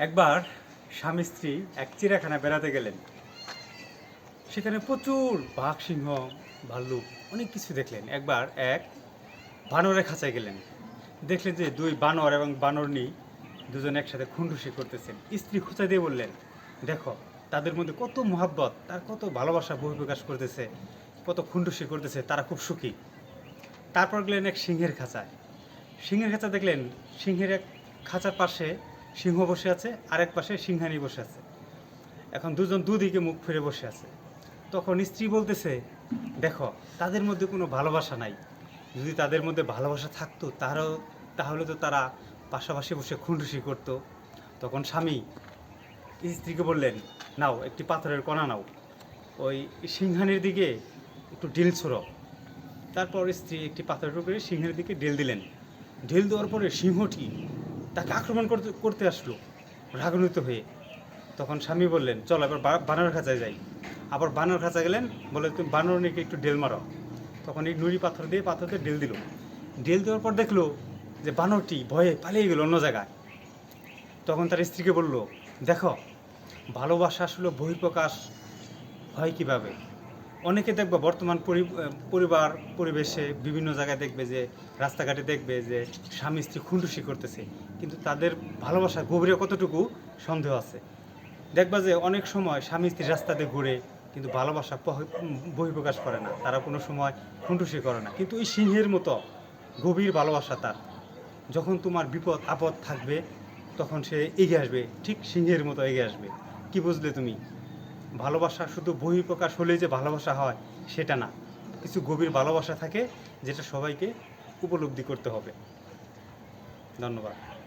একবার স্বামী স্ত্রী এক চিড়িয়াখানা বেড়াতে গেলেন। সেখানে প্রচুর বাঘ সিংহ ভাল্লুক অনেক কিছু দেখলেন। একবার এক বানরের খাঁচায় গেলেন। দেখলেন যে দুই বানর এবং বানরনি দুজন একসাথে খুনডুসি করতেছেন। স্ত্রী খুঁচা দিয়ে বললেন, দেখো, তাদের মধ্যে কত মহাব্বত, তার কত ভালোবাসা বহিঃপ্রকাশ করতেছে, কত খুনডুসি করতেছে, তারা খুব সুখী। তারপর গেলেন এক সিংহের খাঁচায়। সিংহের খাঁচা দেখলেন, সিংহের এক খাঁচার পাশে সিংহ বসে আছে, আরেক পাশে সিংহানি বসে আছে। এখন দুজন দুদিকে মুখ ফিরে বসে আছে। তখন স্ত্রী বলতেছে, দেখো, তাদের মধ্যে কোনো ভালোবাসা নাই। যদি তাদের মধ্যে ভালোবাসা থাকতো, তারাও, তাহলে তো তারা পাশাপাশি বসে খুনডুসি করতো। তখন স্বামী স্ত্রীকে বললেন, নাও, একটি পাথরের কণা নাও। ওই সিংহানির দিকে একটু ডিল ছোড়ো। তারপর স্ত্রী একটি পাথরের উপরে সিংহের দিকে ঢেল দিলেন। ঢেল দেওয়ার পরে সিংহটি তাকে আক্রমণ করতে করতে আসলো, রাগান্বিত হয়ে। তখন স্বামী বললেন, চল এবার বানর খাঁচায় যাই। আবার বানর খাঁচা গেলেন, বলে, তুমি বানর নিকে একটু ডেল মারো। তখন এই নুড়ি পাথর দিয়ে পাথরতে ডেল দিল। ডেল দেওয়ার পর দেখল যে বানরটি ভয়ে পালিয়ে গেল অন্য জায়গায়। তখন তার স্ত্রীকে বলল, দেখো, ভালোবাসা আসলে বহিঃপ্রকাশ হয় কীভাবে? অনেকে দেখবে বর্তমান পরি- পরিবার, পরিবেশে বিভিন্ন জায়গায় দেখবে যে, রাস্তাঘাটে দেখবে যে, স্বামী স্ত্রী খুন্ডুসি করতেছে। কিন্তু তাদের ভালোবাসা গভীরে কতটুকু সন্দেহ আছে? দেখবা যে, অনেক সময় স্বামী স্ত্রী রাস্তাতে ঘুরে কিন্তু ভালোবাসা বহিঃপ্রকাশ করে না। তারা কোনো সময় খুন্ডুসি করে না। কিন্তু ওই সিংহের মতো গভীর ভালোবাসা তার। যখন তোমার বিপদ, আপদ থাকবে, তখন সে এগিয়ে আসবে। ঠিক সিংহের মতো এগিয়ে আসবে। কি বুঝলে তুমি? ভালোবাসা শুধু বহিঃপ্রকাশ হলেই যে ভালোবাসা হয়, সেটা না। কিছু গভীর ভালোবাসা থাকে, যেটা সবাইকে উপলব্ধি করতে হবে। ধন্যবাদ।